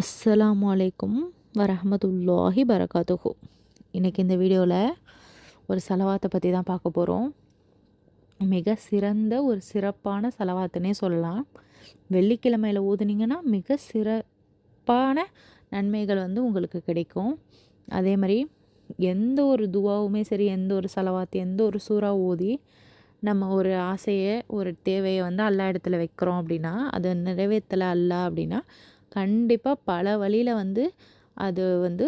அஸ்ஸலாமு அலைக்கும் வரஹமத்துல்லாஹி பரகாத்துஹு. இன்றைக்கி இந்த வீடியோவில் ஒரு செலவாத்தை பற்றி தான் பார்க்க போகிறோம் மிக சிறந்த ஒரு சிறப்பான செலவாத்துனே சொல்லலாம். வெள்ளிக்கிழமையில் ஊதுனீங்கன்னா மிக சிறப்பான நன்மைகள் வந்து உங்களுக்கு கிடைக்கும். அதே மாதிரி எந்த ஒரு துவாவுமே சரி எந்த ஒரு செலவாத்து எந்த ஒரு சூறா ஊதி நம்ம ஒரு ஆசையை ஒரு தேவையை வந்து அல்லா இடத்துல வைக்கிறோம் அப்படின்னா அதை நிறைவேற்றலை அல்ல அப்படின்னா கண்டிப்பாக பல வழியில் வந்து அது வந்து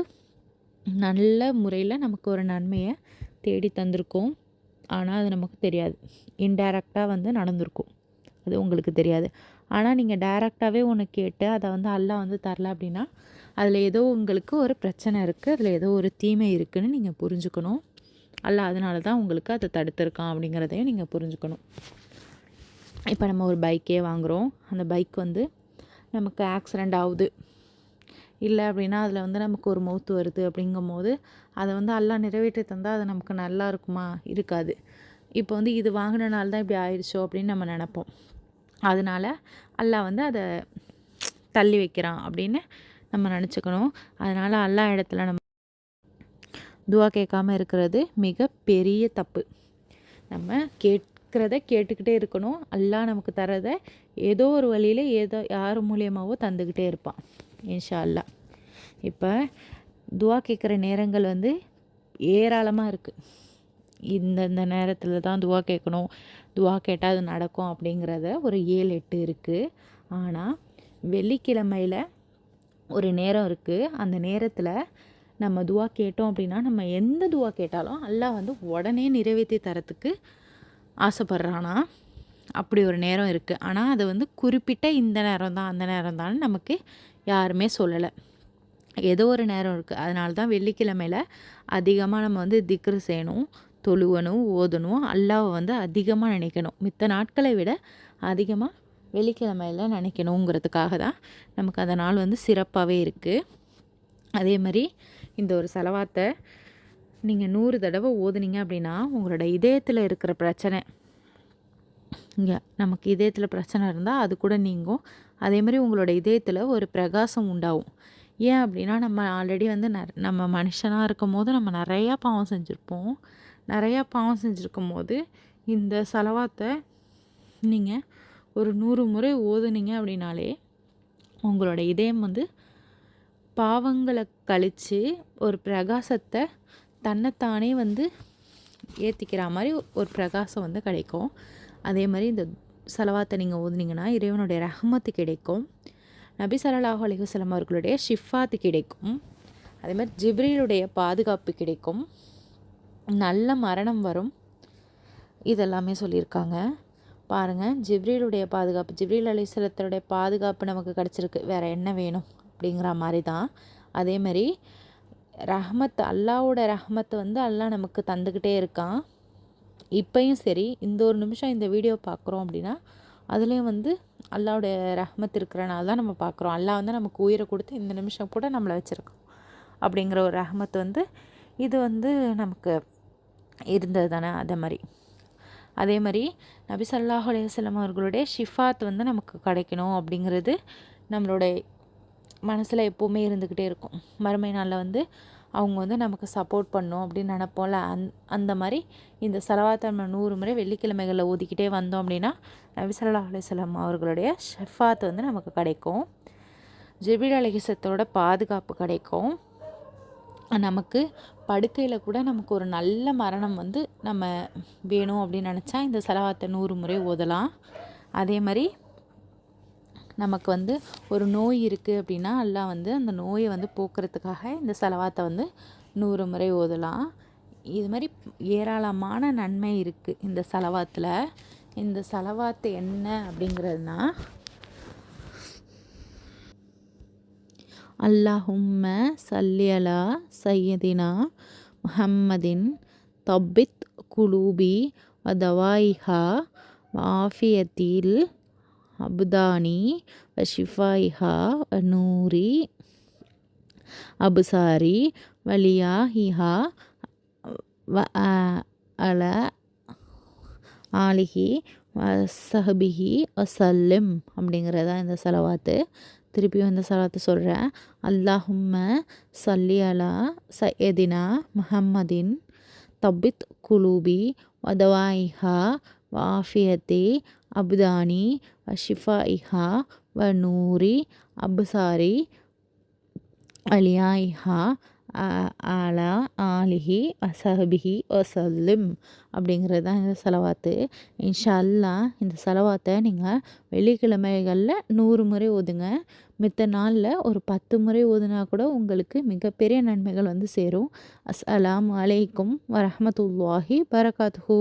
நல்ல முறையில் நமக்கு ஒரு நன்மையை தேடி தந்திருக்கும். ஆனால் அது நமக்கு தெரியாது. இன்டைரக்டாக வந்து நடந்திருக்கும். அது உங்களுக்கு தெரியாது. ஆனால் நீங்கள் டைரெக்டாகவே ஒன்று கேட்டு அதை வந்து அல்லா வந்து தரல அப்படின்னா அதில் ஏதோ உங்களுக்கு ஒரு பிரச்சனை இருக்குது அதில் ஏதோ ஒரு தீமை இருக்குதுன்னு நீங்கள் புரிஞ்சுக்கணும். அல்ல அதனால தான் உங்களுக்கு அதை தடுத்துருக்கான் அப்படிங்கிறதையும் நீங்கள் புரிஞ்சுக்கணும். இப்போ நம்ம ஒரு பைக்கே வாங்குகிறோம் அந்த பைக் வந்து நமக்கு ஆக்சிடெண்ட் ஆகுது. இல்லை அப்படின்னா அதில் வந்து நமக்கு ஒரு மௌத்து வருது அப்படிங்கும் போது அதை வந்து எல்லாம் நிறைவேற்றி தந்தால் அது நமக்கு நல்லா இருக்குமா? இருக்காது. இப்போ வந்து இது வாங்கினனால தான் இப்படி ஆயிடுச்சோ அப்படின்னு நம்ம நினப்போம். அதனால் அல்லாஹ் வந்து அதை தள்ளி வைக்கிறான் அப்படின்னு நம்ம நினச்சிக்கணும். அதனால் எல்லா இடத்துல நம்ம துவா கேட்காம இருக்கிறது மிக பெரிய தப்பு. நம்ம கேட் கேட்குறத கேட்டுக்கிட்டே இருக்கணும். அல்லா நமக்கு தரதை ஏதோ ஒரு வழியில் ஏதோ யார் மூலியமாகவோ தந்துக்கிட்டே இருப்பான். இன்ஷா அல்லா இப்போ துவா கேட்குற நேரங்கள் வந்து ஏராளமாக இருக்குது இந்தந்த நேரத்தில் தான் துவா கேட்கணும் துவா கேட்டால் அது நடக்கும் அப்படிங்கிறத ஒரு ஏழு எட்டு இருக்குது ஆனால் வெள்ளிக்கிழமையில் ஒரு நேரம் இருக்குது அந்த நேரத்தில் நம்ம துவா கேட்டோம் அப்படின்னா நம்ம எந்த துவா கேட்டாலும் அல்லாஹ் வந்து உடனே நிறைவேற்றி தரத்துக்கு ஆசைப்பட்றானா? அப்படி ஒரு நேரம் இருக்குது ஆனால் அது வந்து குறிப்பிட்ட இந்த நேரம் தான் அந்த நேரம் தான் நமக்கு யாருமே சொல்லலை. ஏதோ ஒரு நேரம் இருக்குது அதனால தான் வெள்ளிக்கிழமையில் அதிகமாக நம்ம வந்து திக்ரு செய்யணும் தொழுவணும் ஓதணும் அல்லாவை வந்து அதிகமாக நினைக்கணும். மித்த நாட்களை விட அதிகமாக வெள்ளிக்கிழமையில் நினைக்கணுங்கிறதுக்காக தான் நமக்கு அந்த நாள் வந்து சிறப்பாகவே இருக்குது அதே மாதிரி இந்த ஒரு செலவாத்தை நீங்கள் நூறு தடவை ஓதுனீங்க அப்படின்னா உங்களோட இதயத்தில் இருக்கிற பிரச்சனை இங்கே நமக்கு இதயத்தில் பிரச்சனை இருந்தால் அது கூட நீங்கும். அதே மாதிரி உங்களோட இதயத்தில் ஒரு பிரகாசம் உண்டாகும் ஏன் அப்படின்னா நம்ம ஆல்ரெடி வந்து ந நம்ம மனுஷனாக இருக்கும் போது நம்ம நிறையா பாவம் செஞ்சுருப்போம். நிறையா பாவம் செஞ்சுருக்கும் போது இந்த செலவாத்தை நீங்கள் ஒரு நூறு முறை ஓதுனீங்க அப்படின்னாலே உங்களோட இதயம் வந்து பாவங்களை கழித்து ஒரு பிரகாசத்தை தன்னைத்தானே வந்து ஏற்றிக்கிற மாதிரி ஒரு பிரகாசம் வந்து கிடைக்கும். அதே மாதிரி இந்த செலவாத்தை நீங்கள் ஓதுனீங்கன்னா இறைவனுடைய ரஹமத்து கிடைக்கும். நபி சல்லாஹூ அலிஹசலம் அவர்களுடைய ஷிஃபாத்து கிடைக்கும். அதே மாதிரி ஜிப்ரீலுடைய பாதுகாப்பு கிடைக்கும். நல்ல மரணம் வரும். இதெல்லாமே சொல்லியிருக்காங்க. பாருங்கள் ஜிப்ரீலுடைய பாதுகாப்பு ஜிப்ரீல் அலிஸ்லத்தருடைய பாதுகாப்பு நமக்கு கிடச்சிருக்கு. வேறு என்ன வேணும் அப்படிங்கிற மாதிரி தான். அதேமாதிரி ரஹமத் அல்லாவோட ரஹமத்து வந்து அல்லாஹ் நமக்கு தந்துக்கிட்டே இருக்கான். இப்பையும் சரி இந்த ஒரு நிமிஷம் இந்த வீடியோ பார்க்குறோம் அப்படின்னா அதுலேயும் வந்து அல்லாவுடைய ரஹ்மத் இருக்கிறனால தான் நம்ம பார்க்குறோம் அல்லா வந்து நமக்கு உயிரை கொடுத்து இந்த நிமிஷம் கூட நம்மளை வச்சுருக்கோம் அப்படிங்கிற ஒரு ரஹ்மத் வந்து இது வந்து நமக்கு இருந்தது தானே அதே மாதிரி. அதே மாதிரி நபி சல்லாஹ் அலையம் அவர்களுடைய ஷிஃபாத் வந்து நமக்கு கிடைக்கணும் அப்படிங்கிறது நம்மளுடைய மனசில் எப்போவுமே இருந்துக்கிட்டே இருக்கும். மறுமை நாளில் வந்து அவங்க வந்து நமக்கு சப்போர்ட் பண்ணும் அப்படின்னு நினப்போம்ல. அந் அந்த மாதிரி இந்த செலவாத்தை நம்ம நூறு முறை வெள்ளிக்கிழமைகளில் ஊதிக்கிட்டே வந்தோம் அப்படின்னா நபிசல்லா அலிஸ்லாம் அவர்களுடைய ஷெஃபாத் வந்து நமக்கு கிடைக்கும். ஜெபில் அலிகிசத்தோட பாதுகாப்பு கிடைக்கும். நமக்கு படுக்கையில் கூட நமக்கு ஒரு நல்ல மரணம் வந்து நம்ம வேணும் அப்படின்னு நினச்சா இந்த செலவாத்தை நூறு முறை ஓதலாம். அதே மாதிரி நமக்கு வந்து ஒரு நோய் இருக்குது அப்படின்னா எல்லாம் வந்து அந்த நோயை வந்து போக்குறதுக்காக இந்த செலவாத்தை வந்து நூறு முறை ஓதலாம். இது மாதிரி ஏராளமான நன்மை இருக்குது இந்த செலவாத்தில். இந்த செலவாத்து என்ன அப்படிங்கிறதுனா அல்லாஹும்ம சல்லியலா சையதினா முஹம்மதின் தப்பித் குலூபி வதவாயிஹா வாஃபியத்தில் அபுதானி வஷிஃபாயிஹா நூரி அபுசாரி வலியா ஹிஹா வ அல ஆலிஹி வசஹபிஹி வசல்லிம் அப்படிங்கிறதா இந்த செலவாத்து. திருப்பியும் இந்த சலாத்தை சொல்கிறேன் அல்லாஹும்ம சல்லி அலா சயதினா முஹம்மதின் தபித் குலூபி வதவாயிஹா வாஃபியத்தே அபுதானி வஷிஃபா இஹா வ நூரி அப்சாரி இஹா ஆலா ஆலிஹி வசஹபிஹி வசல்லிம் அப்படிங்கிறது தான் இந்த செலவாத்து இன்ஷா அல்லாஹ் இந்த செலவாத்தை நீங்கள் வெள்ளிக்கிழமைகளில் நூறு முறை ஓதுங்க மித்த நாளில் ஒரு பத்து முறை ஓதுனா கூட உங்களுக்கு மிகப்பெரிய நன்மைகள் வந்து சேரும் அஸ்லாம் அலைக்கும் வரஹமத்துல்லாஹி பரகாத்ஹூ